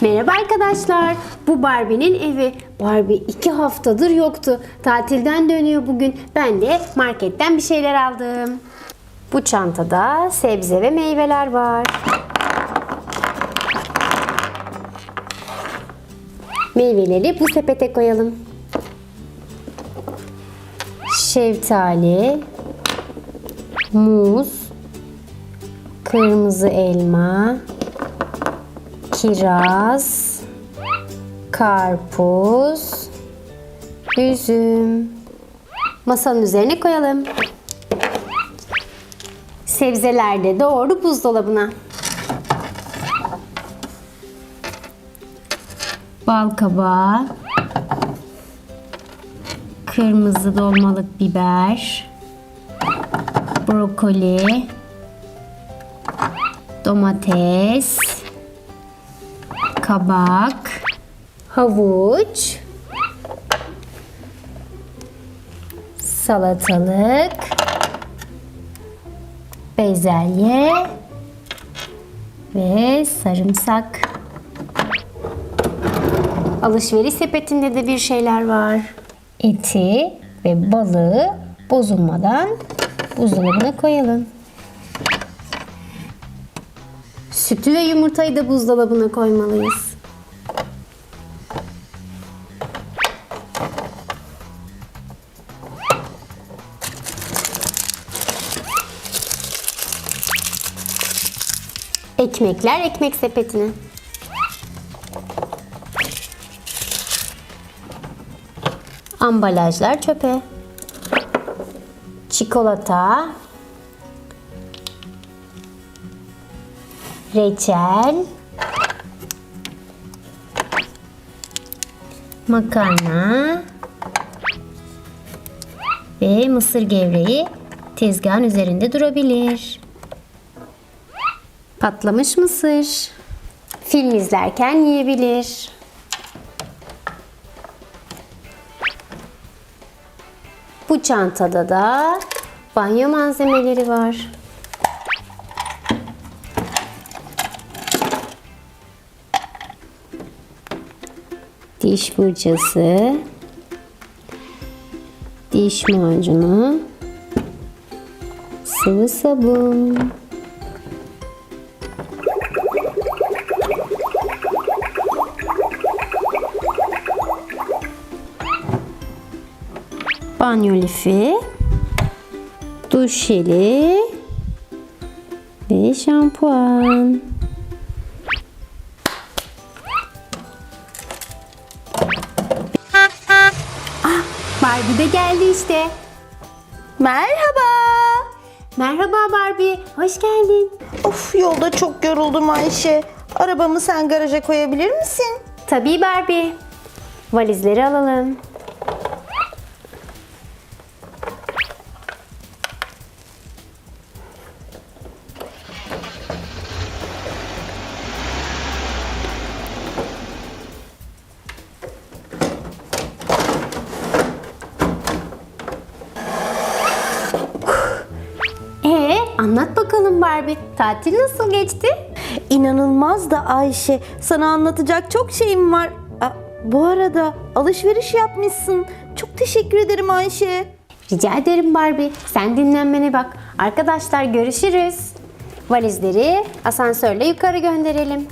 Merhaba arkadaşlar. Bu Barbie'nin evi. Barbie iki haftadır yoktu. Tatilden dönüyor bugün. Ben de marketten bir şeyler aldım. Bu çantada sebze ve meyveler var. Meyveleri bu sepete koyalım. Şeftali, muz, kırmızı elma, kiraz, karpuz, üzüm. Masanın üzerine koyalım. Sebzeler de doğru buzdolabına. Bal kabağı, kırmızı dolmalık biber, brokoli, domates, kabak, havuç, salatalık, bezelye ve sarımsak. Alışveriş sepetinde de bir şeyler var. Eti ve balığı bozulmadan buzdolabına koyalım. Sütü ve yumurtayı da buzdolabına koymalıyız. Ekmekler ekmek sepetine. Ambalajlar çöpe. Çikolata. Reçel. Makarna. Ve mısır gevreği tezgahın üzerinde durabilir. Patlamış mısır. Film izlerken yiyebilir. Bu çantada da banyo malzemeleri var. Diş fırçası, diş macunu, sıvı sabun, banyo lifi, duş jeli. Ve şampuan. Barbie de geldi işte. Merhaba. Merhaba Barbie, hoş geldin. Of yolda çok yoruldum Ayşe. Arabamı sen garaja koyabilir misin? Tabii Barbie. Valizleri alalım. Anlat bakalım Barbie. Tatil nasıl geçti? İnanılmaz da Ayşe. Sana anlatacak çok şeyim var. Aa, bu arada alışveriş yapmışsın. Çok teşekkür ederim Ayşe. Rica ederim Barbie. Sen dinlenmene bak. Arkadaşlar görüşürüz. Valizleri asansörle yukarı gönderelim.